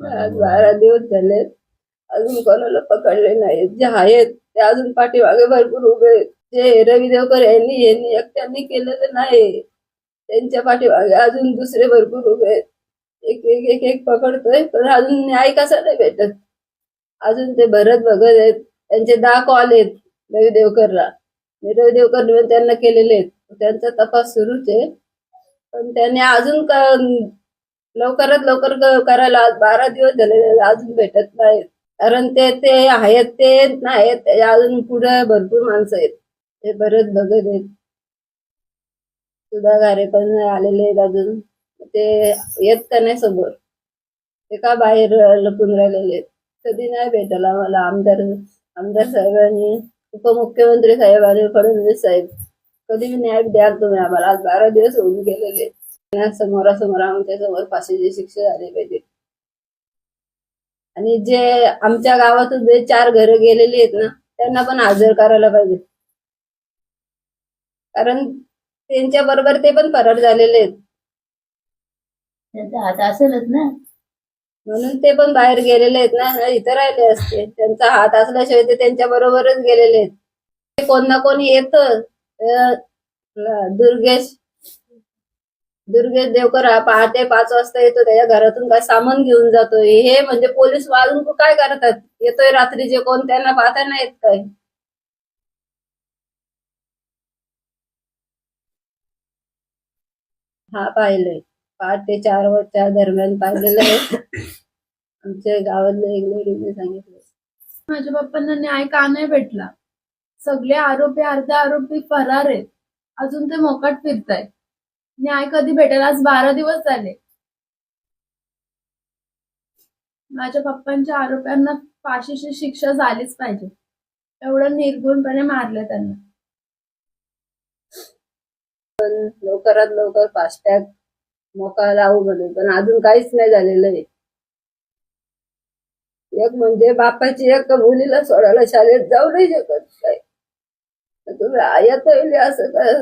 आज बारा दिवस झालेत. अजून कोणाला पकडले नाहीत. जे आहेत ते अजून पाठीमागे भरपूर उभे आहेत. जे रवी देवकर यांनी यांनी एकट्यांनी केलेलं नाही. त्यांच्या पाठीमागे अजून दुसरे भरपूर उभे आहेत. एक एक एक एक पकडतोय पण अजून न्याय कसा नाही भेटत. अजून ते भरत भगत आहेत. त्यांचे दहा कॉल आहेत रवी देवकरला आणि रवी देवकर त्यांना केलेले आहेत. त्यांचा तपास सुरूच आहे. पण त्यांनी अजून का लवकरात लवकर करायला आज बारा दिवस झाले अजून भेटत नाहीत. कारण ते ते आहेत ते नाहीत. अजून पुढे भरपूर माणसं आहेत. ते बरेच बघत आहेत. सुधा गारे पण आलेले आहेत अजून. ते येत का नाही समोर? ते का बाहेर लपून राहिलेले आहेत? कधी नाही भेटला आम्हाला. आमदार आमदार साहेबांनी उपमुख्यमंत्री साहेबांनी फडणवीस साहेब कधी न्याय द्याल तुम्ही आम्हाला? आज बारा दिवस होऊन गेलेले आहेत. समोरासमोर आमच्यासमोर फाशीची शिक्षा झाली पाहिजे. आणि जे आमच्या गावातून जे चार घरं गेलेली आहेत ना त्यांना पण हजर करायला पाहिजे. कारण त्यांच्या बरोबर ते पण फरार झालेले आहेत. त्यांचा हात असेलच ना. म्हणून ते पण बाहेर गेलेले आहेत ना इथं राहिले असते. त्यांचा हात असल्याशिवाय ते त्यांच्या बरोबरच गेलेले आहेत. ते कोण ना कोणी येत दुर्गेश दुर्गेश देवकरा पहाटे पाच वाजता येतो त्याच्या घरातून काय सामान घेऊन जातोय. हे म्हणजे पोलीस वाजून काय करतात? येतोय रात्री जे कोण त्यांना पाहता नाही येत काय? हा पाहिलंय. पहाटे चार वाजच्या दरम्यान पाहिलेलं आहे. आमच्या गावातल्या एक लेडीने सांगितलं. माझ्या बाप्पांना न्याय का नाही भेटला? सगळे आरोपी अर्धे आरोपी फरार आहेत. अजून ते मोकाट फिरतायत. न्याय कधी भेटेल? आज बारा दिवस झाले. माझ्या पप्पांच्या आरोप्यांना फाशीची शिक्षा झालीच पाहिजे. एवढं निर्गुणपणे मारलं त्यांना. लवकरात लवकर फास्टॅग मोका लावू म्हणून पण अजून काहीच नाही झालेलं आहे. एक म्हणजे बापाची एक मुलीला सोडायला शाळेत जाऊ नाही शकत. काय? तुम्ही आयात येईल असं काय?